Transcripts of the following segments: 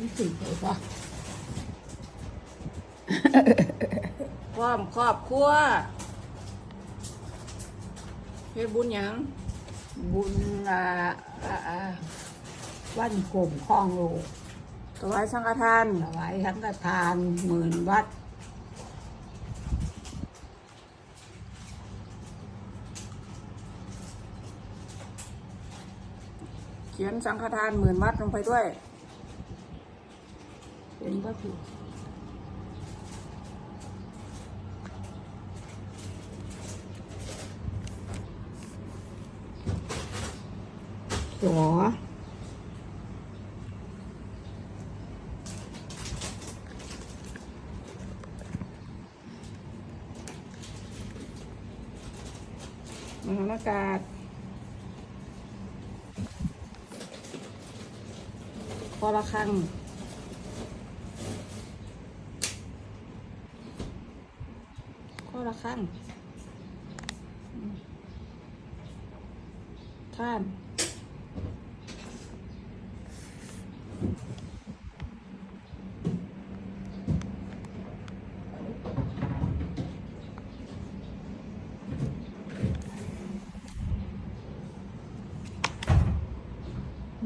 รู้สึกเลยปะพร้อมครอบครัวเฮ็ดบุญหยังบุญอ่าอ่าอ่าวันกลุ่มคลองโลกถวายสังฆทานถวายทั้งกทานหมื่นวัด เขียนสังฆทานหมื่นวัดลงไปด้วย เป็นวัตถุสอมหานากาศคอระคัง อระคังท่าน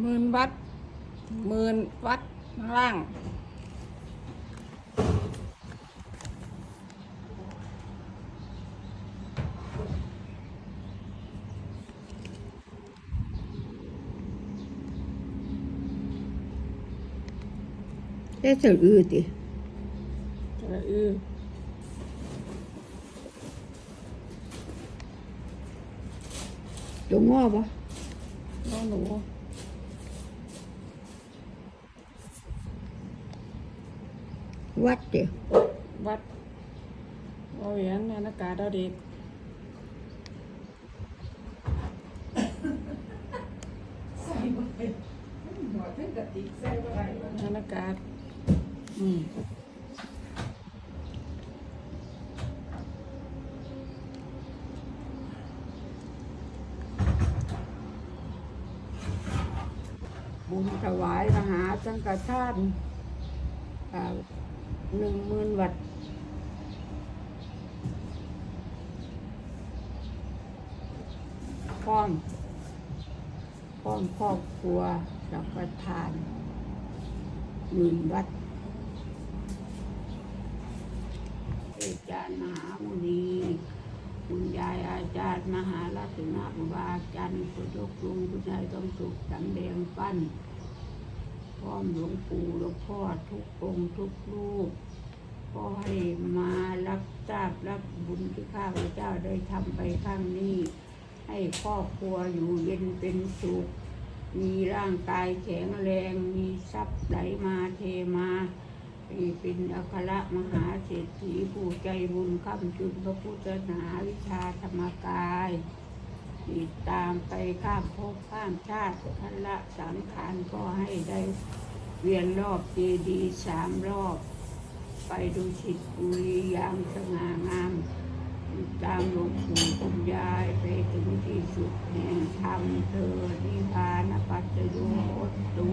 หมื่นวัดหมื่นวัดข้างล่าง ได้สื่ออื่นดิจะละอือจงง้อปะน้องหนูวัดเดียววัดเอาเหรียญในอากาศดาวเด็กในอากาศ อืมบุญถวายมหาสังฆทานหนึ่งหมื่นวัดพร้อมพร้อมครอบครัวสังฆทานหมื่นวัด อาจารย์มหามุนีคุณยายอาจารย์มหาลัตนาบุบาอาจารย์คุณยกลุงคุณยายต้องสุขสังแดงปั้นพร้อมหลวงปู่หลวงพ่อทุกองค์ทุกรูปก็ให้มารับทราบรับบุญที่ข้าพเจ้าได้ทำไปข้างนี้ ให้ครอบครัวอยู่เย็นเป็นสุข มีร่างกายแข็งแรง มีทรัพย์ไหลมาเทมา ให้เป็นอัครมหาเศรษฐีผู้ใจบุญค้ำจุนพระพุทธศาสนาวิชาธรรมกายติดตามไปข้ามภพข้ามชาติทันละสังขารก็ให้ได้เวียนรอบเจดีย์สามรอบ ไปดูชิดบุรียางสง่างามตามหลวงปู่คุณยายไปถึงที่สุดแห่งธรรมเธอนิพพานปัจจโยโหตู